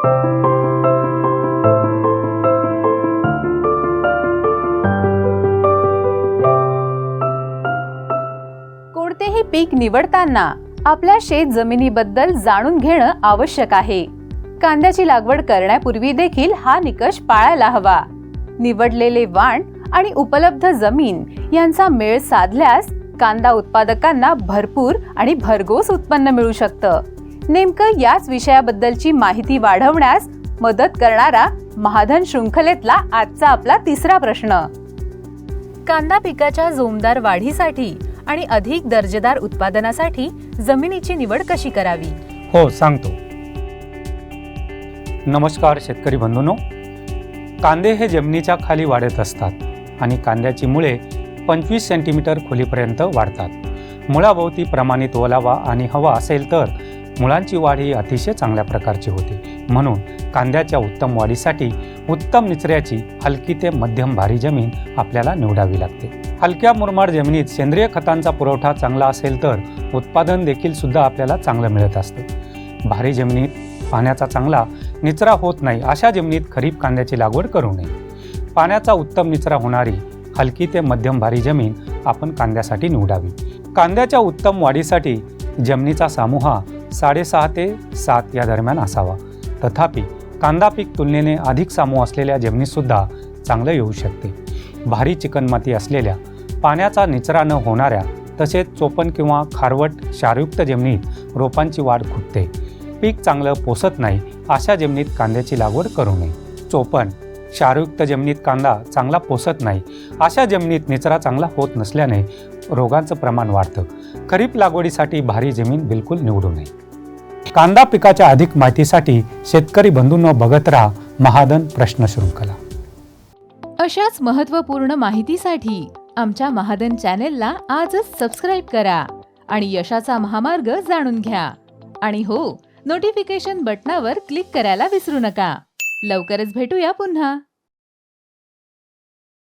कोणतेही पीक निवडताना आपल्या शेत जमिनीबद्दल जाणून घेणं आवश्यक आहे. कांद्याची लागवड करण्यापूर्वी देखील हा निकष पाळायला हवा. निवडलेले वाण आणि उपलब्ध जमीन यांचा मेळ साधल्यास कांदा उत्पादकांना भरपूर आणि भरघोस उत्पन्न मिळू शकतं. नेमकं याच विषयाबद्दलची माहिती वाढवण्यास मदत करणारा महाधन शृंखलेतला आजचा आपला तिसरा प्रश्न. कांदा पिकाच्या जोमदार वाढीसाठी आणि अधिक दर्जेदार उत्पादनासाठी जमिनीची निवड कशी करावी? हो सांगतो. नमस्कार शेतकरी बंधूंनो. कांदे हे जमिनीच्या खाली वाढत असतात आणि कांद्याची मुळे पंचवीस सेंटीमीटर खोलीपर्यंत वाढतात. मुळाभोवती प्रमाणित ओलावा आणि हवा असेल तर मुळांची वाढ ही अतिशय चांगल्या प्रकारची होते. म्हणून कांद्याच्या उत्तम वाढीसाठी उत्तम निचऱ्याची हलकी ते मध्यम भारी जमीन आपल्याला निवडावी लागते. हलक्या मुरमाड जमिनीत सेंद्रिय खतांचा पुरवठा चांगला असेल तर उत्पादन देखील सुद्धा आपल्याला चांगलं मिळत असतं. भारी जमिनीत पाण्याचा चांगला निचरा होत नाही अशा जमिनीत खरीप कांद्याची लागवड करू नये. पाण्याचा उत्तम निचरा होणारी हलकी ते मध्यम भारी जमीन आपण कांद्यासाठी निवडावी. कांद्याच्या उत्तम वाढीसाठी जमिनीचा सामूहा साडेसहा ते सात या दरम्यान असावा. तथापि कांदा पीक तुलनेने अधिक सामू असलेल्या जमिनीतसुद्धा चांगलं येऊ शकते. भारी चिकणमाती असलेल्या पाण्याचा निचरा न होणाऱ्या तसेच चोपण किंवा खारवट क्षारयुक्त जमिनीत रोपांची वाढ खुटते पीक चांगलं पोसत नाही अशा जमिनीत कांद्याची लागवड करू नये. चोपण क्षारयुक्त जमिनीत कांदा चांगला पोसत नाही अशा जमिनीत निचरा चांगला होत नसल्याने रोगांचं प्रमाण वाढतं. खरीप लागवडीसाठी भारी जमीन बिलकुल निवडू नये. कांदा पिकाच्या अधिक माहितीसाठी शेतकरी बंधूंनो बघत राहा महादन प्रश्न शृंखला अशाच महत्त्वपूर्ण माहितीसाठी आमच्या महादन चॅनेलला आजच सबस्क्राईब करा आणि यशाचा महामार्ग जाणून घ्या. आणि हो नोटिफिकेशन बटनावर क्लिक करायला विसरू नका. लवकरच भेटूया पुन्हा.